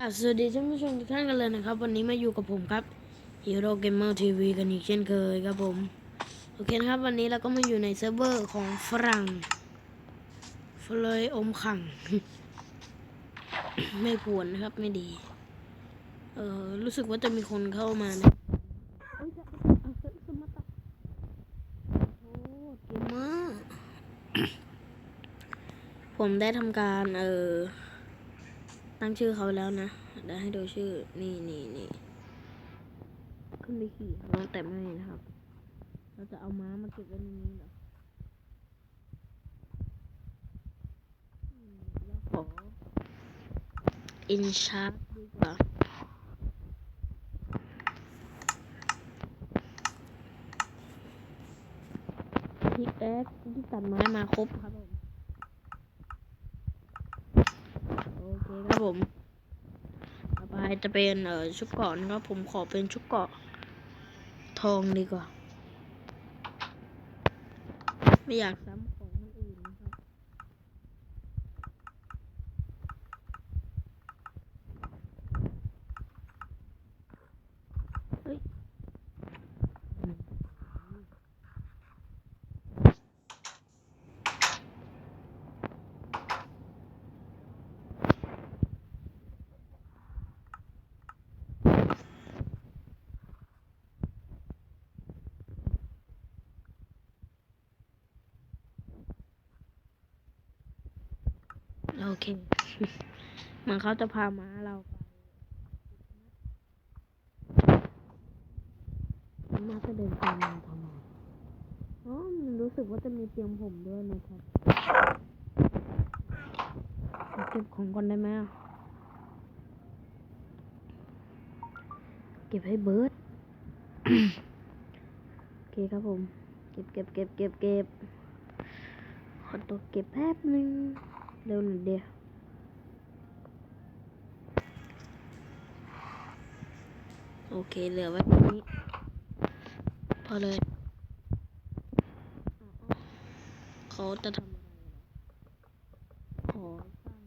สวัสดีท่านผู้ชมทุกท่านกันเลยนะครับ วันนี้มาอยู่กับผมครับ Hero Gamer TV กันอีกเช่นเคยครับผม โอเคนะครับ วันนี้เราก็มาอยู่ในเซิร์ฟเวอร์ของฝรั่งเลยอมขัง ไม่ควรนะครับไม่ดี เออรู้สึกว่าจะมีคนเข้ามานะเอ้ยจะเอาเซิร์ฟมาร์ทโอ้เกมเมอร์ผมได้ทำการ เออ ตั้งชื่อเขาแล้วนะเดี๋ยวให้ดูชื่อ นี่นี่นี่ขึ้นไปขี่เขาแต่ไม่นะครับ เราจะเอาม้ามาเก็บไว้ในนี้เหรออืมแล้วขออินชาร์ดีกว่าพิกแอคที่ตัดไม้มาครบครับ ผมโอเคครับผมต่อไปจะเป็นเอ่อชุดเกาะนะครับผมขอเป็นชุดเกาะทองดีกว่า ไม่อยากซ้ำของคนอื่นนะครับ เฮ้ยอืม โอเคมือนเขาจะพาม้าเราไปม้าจะเดินตามมาทำไมอ๋อมันรู้สึกว่าจะมีเตียงผมด้วยนะครับเก็บของก่อนได้ไหมเก็บให้เบิร์ดโอเคครับผม เก็บเก็บเก็บเก็บเก็บขอตัวเก็บแป๊บนึง เร็วหน่อยเดียวโอเค เหลือไว้ตรงนี้ พอเลย เขาจะทำอะไรเหรอขอสร้าง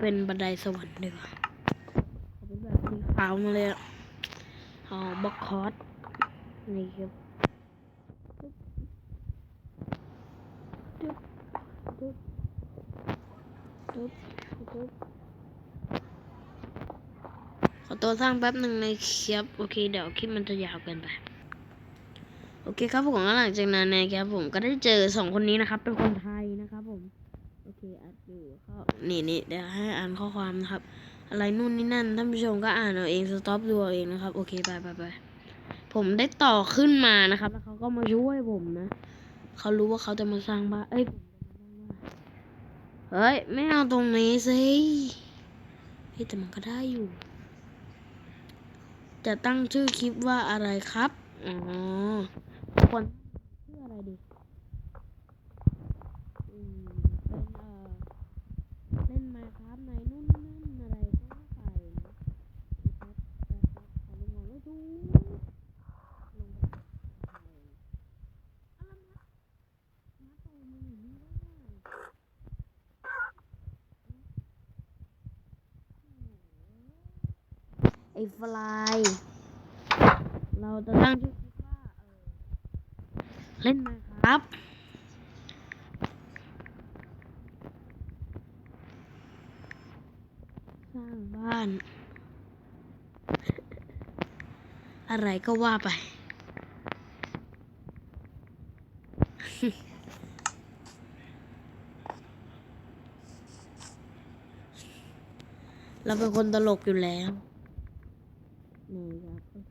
เป็นบันไดสวรรค์ดีกว่าขอเป็นแบบสีขาวมาเลยอะเอาบล็อกคอร์สนี่ครับตึ๊บตึ๊บตึ๊บตึ๊บตึ๊บขอ ตัวสร้างแป๊บหนึ่งในครับโอเค เดี๋ยวคลิปมันจะยาวเกินไป โอเคครับผมหลังจากนั้นนะครับผมก็ได้เจอสองคนนี้นะครับ เป็นคนไทยนะครับผม โอเคอัดอยู่เข้านี่นี่เดี๋ยวให้อ่านข้อความนะครับ อะไรนู่นนี่นั่นท่านผู้ชมก็อ่านเอาเองสต็อปดูเอาเองนะครับ โอเคไปไปไปผมได้ต่อขึ้นมานะครับแล้วเขาก็มาช่วยผมนะเขารู้ว่าเขาจะมาสร้างบ้านเอ้ยเฮ้ย ไม่เอาตรงนี้สิเฮ้ยแต่มันก็ได้อยู่ จะตั้งชื่อคลิปว่าอะไรครับ อ๋อคนรชื่ออะไรดีอืมเป็นเอ่อเล่นมาครับในนู่นนี่นั่นอะไรก็ว่าไปนะนะครับแต่ครับขอลงก่อนไม่ดูลงไปอะไรนะมาโตมันอยู่นี่ได้ไง ไอฟลายเราจะตั้งชื่อคลิปว่าเออเล่นมาครับสร้างบ้าน อะไรก็ว่าไป เราเป็นคนตลกอยู่แล้ว นี่ครับโอเค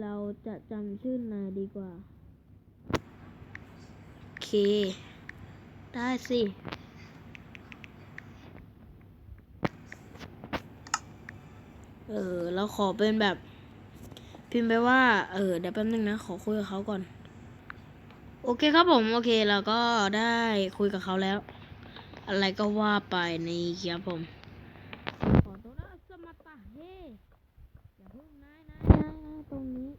เราจะจำชื่อนายดีกว่า โอเค ได้สิเออเราขอเป็นแบบ พิมพ์ไปว่า เออ เดี๋ยวแป๊บนึงนะ ขอคุยกับเขาก่อน โอเคครับผม โอเคเราก็ได้คุยกับเขาแล้ว อะไรก็ว่าไปนี่ครับผมขอตัวนะสมาตาเฮอย่าพึ่งนะนะนตรงนี้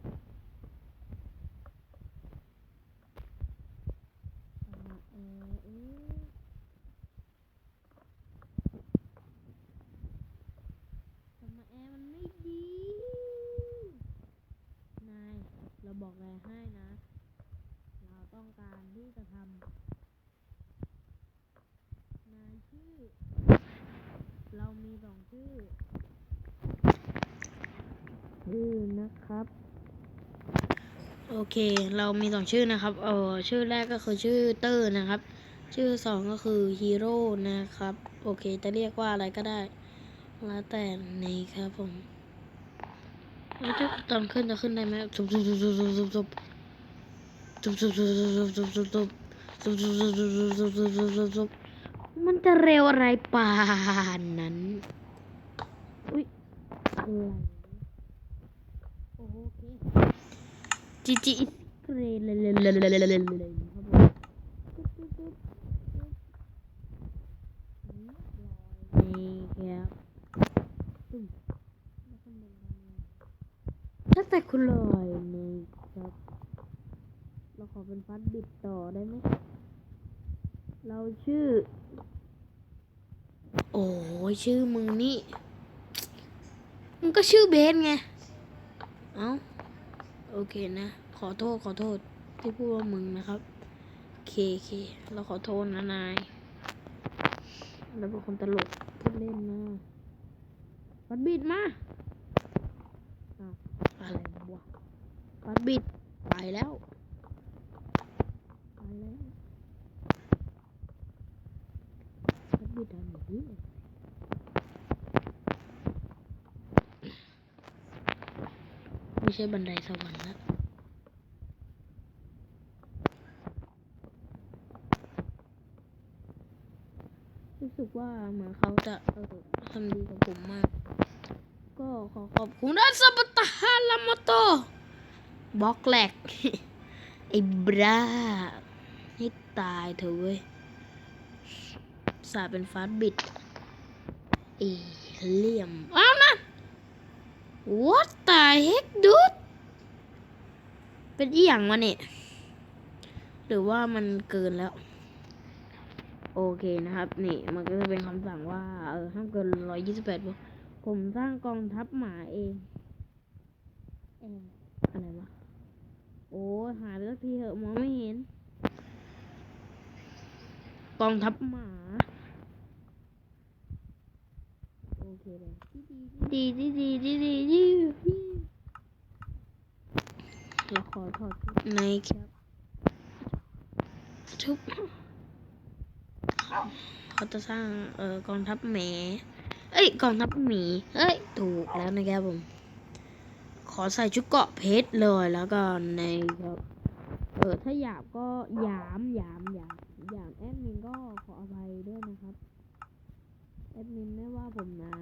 เราบอกอะไให้นะ ต้องการที่จะทำนายชื่อ เรามีสองชื่อชื่อนะครับ โอเค เรามีสองชื่อนะครับ เออชื่อแรกก็คือชื่อเตอร์นะครับ ชื่อสองก็คือฮีโร่นะครับ โอเค จะเรียกว่าอะไรก็ได้ แล้วแต่นี่ครับผมแล้วจะตอนขึ้นจะขึ้นได้ไหมซุบซุบซุบซุบซุบซุบ ซุบซุบซุบซุบซุบซุบซุบซุบซุบซุบซุบซุบซุบซุบซุบซุบซุบมันจะเร็วอะไรป่านนั้น อุ้ยอะไรโอเคจีจีเกรเลยเลยเลยเลยเลยเลยครับผมจุ๊บจุ๊บจุ๊บจุ๊บนี่ครับตุ้มแล้วก็ลงมาแต่คุณเลย ขอเป็นฟันบิดต่อได้ไหม เราชื่อ โอ้ยชื่อมึงนี่ มึงก็ชื่อเบสไง เอ้า โอเคนะ ขอโทษขอโทษที่พูดว่ามึงนะครับเคเค เราขอโทษนะนาย เราเป็นคนตลกพูดเล่นนะฟัดบิดมาอ้าวอะไรวะฟัดบิดไปแล้วไป แล้วฟัดบิดทำอย่างนี้ไม่ใช่บันไดสวรรค์แล้วรู้สึกว่าเหมือนเขาจะเออทำดีกับผมมาก ก็ขอขอบคุณอาซาบตาฮาลามโตบล็อกแหลกไอ้บรา ตายเถอะเว้ยสาเป็นฟาสบิดอ้เลี่ยม อ้าวนะ What the heck dude เป็นอีหยังวะเนี่ย หรือว่ามันเกินแล้ว โอเคนะครับ นี่มันก็จะเป็นคำสั่งว่า เออห้ามเกินร้อยยี่สิบแปดบวกผมสร้างกองทัพหมาเองเอออะไรวะ โอ้หาไปสักทีเถอะมองไม่เห็น กองทัพหมา โอเคเลยดีดีดีดีดีดีดีเราขอถอดในแคปทุบเขาจะสร้างเอ่อกองทัพแหมเอ้ยกองทัพหมี เอ้ย ถูกแล้วนะครับผม ขอใส่ชุดเกาะเพชรเลยแล้วก็ในครับ เออถ้าหยาบก็หยามหยามหยาม หยามแอดมินก็ขออภัยด้วยนะครับแอดมินไม่ว่าผมนะ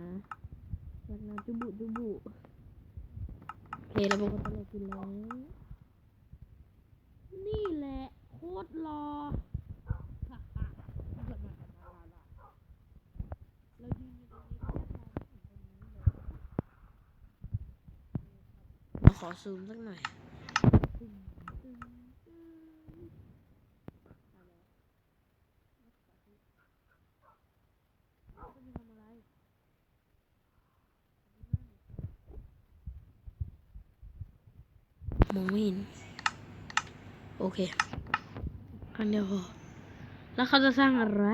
รักนะจุบุจุบุโอเคเราเป็นคนตลกกินแล้วนี่แหละโคตรรอเรายืนอยู่ตรงนี้ก็มองไม่เห็นตรงนี้เลยเราขอซูมสักหน่อยตึ้งตึ้งตึ้งเอาแล้วเอาจะมีทำอะไรมองไม่เห็น โอ เคอันเดียวพอแล้วเขาจะสร้างอะไร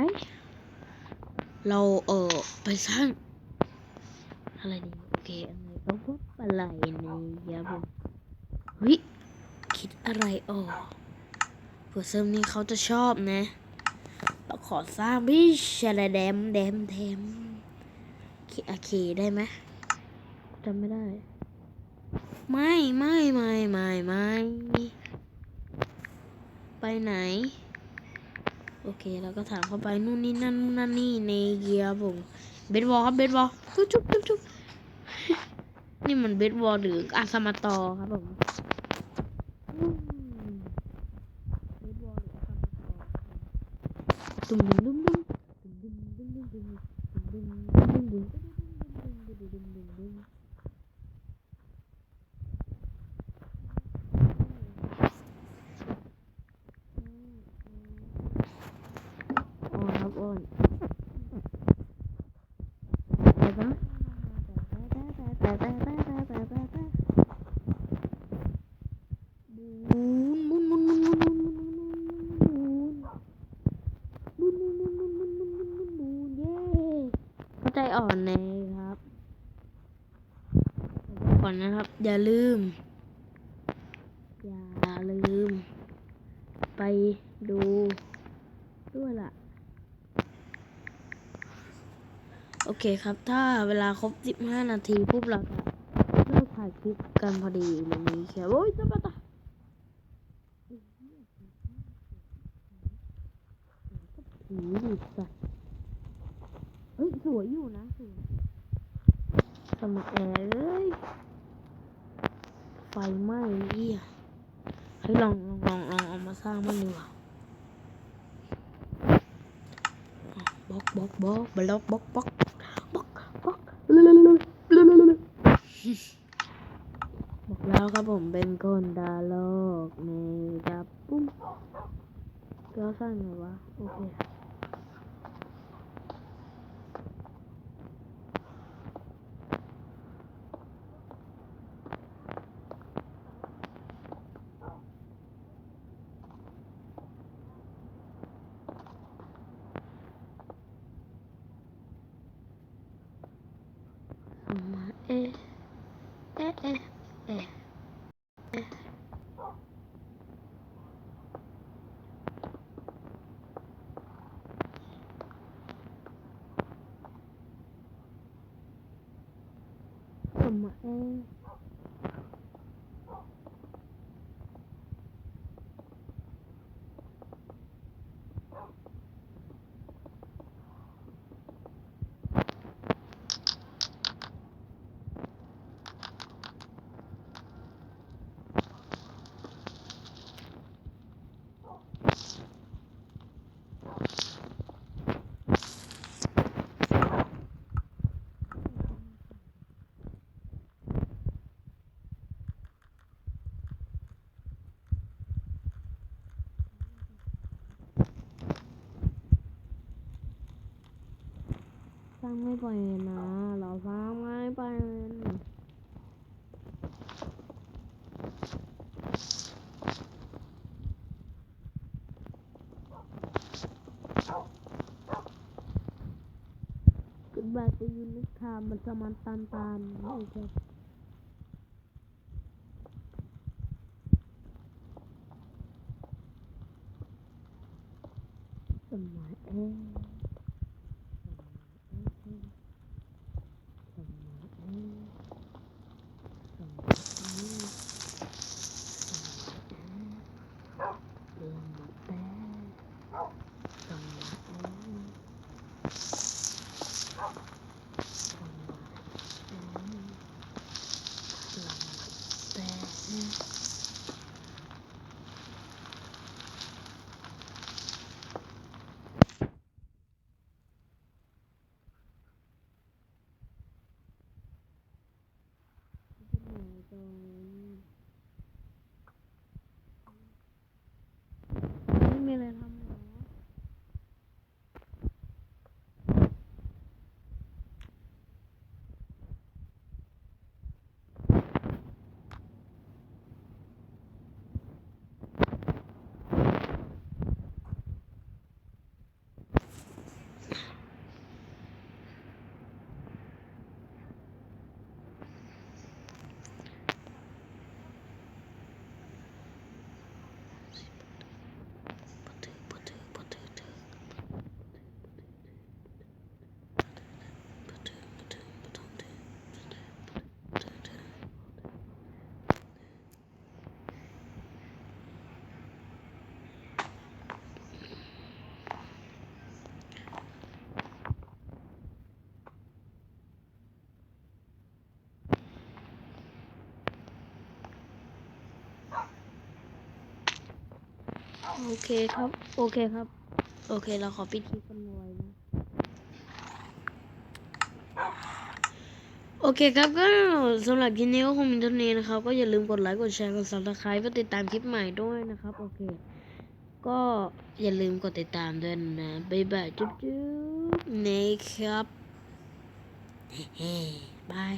เราเออไปสร้าง อะไรดีโอเคอะไรก็พบอะไรนี่ครับผมเฮ้ยคิดอะไรออกเผื่อเซิร์ฟนี้เขาจะชอบนะเราขอสร้างพี่ชาลาแดมแดมแดมโอเคโอเคได้ไหมจำไม่ได้ ไม่ไม่ไม่ไม่ไม่ ไปไหน โอเคเราก็ถามเข้าไปนู่นนี่นั่นนั่นนี่ในเกียร์ผมเบสบอลครับเบสบอลจุ๊บจุ๊บจุ๊บจุ๊บนี่มันเบสบอลหรืออาสมาตอครับผมอืมเบสบอลหรืออาสมาตอตุ้มดุ้มดุ้มตุ้มดุ้มดุ้มดุ้มดุ้ม ก่อนนะครับ อย่าลืม อย่าลืม ไปดูด้วยล่ะ โอเคครับ ถ้าเวลาครบ 15 นาทีปุ๊บเราจะเลิกถ่ายคลิปกันพอดีมันมีแค่โอ้ยจะมาตาผีดิสัตว์เฮ้ย สวยอยู่นะสวยสมัครแอร์เลย ฟไหม้เหี้ยให้ยลองลองลองเอามาสร้างมันดีกว่าบล็อกบล็อกบล็อกบล็อกบล็อกบล็อกบล็อกบล็อกลุลุลุลุลุลุลุบอกแล้วครับผมเป็นคนดาโลกในดับปุ้มแล้วสร้างไงวะโอเค 怎么？哎 ร้างไม่เป็นนะเราสร้างไม่เป็นกุดบายไปยืนนิทามันจะมันตันตันโอเค mainan. โอเคครับ โอเคครับ โอเคเราขอปิดคลิปกันไว้นะโอเคครับก็สำหรับคลิปนี้ก็คงมีเท่านี้นะครับ ก็อย่าลืมกดไลค์กดแชร์กด subscribe เพื่อติดตามคลิปใหม่ด้วยนะครับ โอเค ก็อย่าลืมกดติดตามด้วยนะบ๊ายบายจุ๊บจุ๊บนะครับเฮ้บาย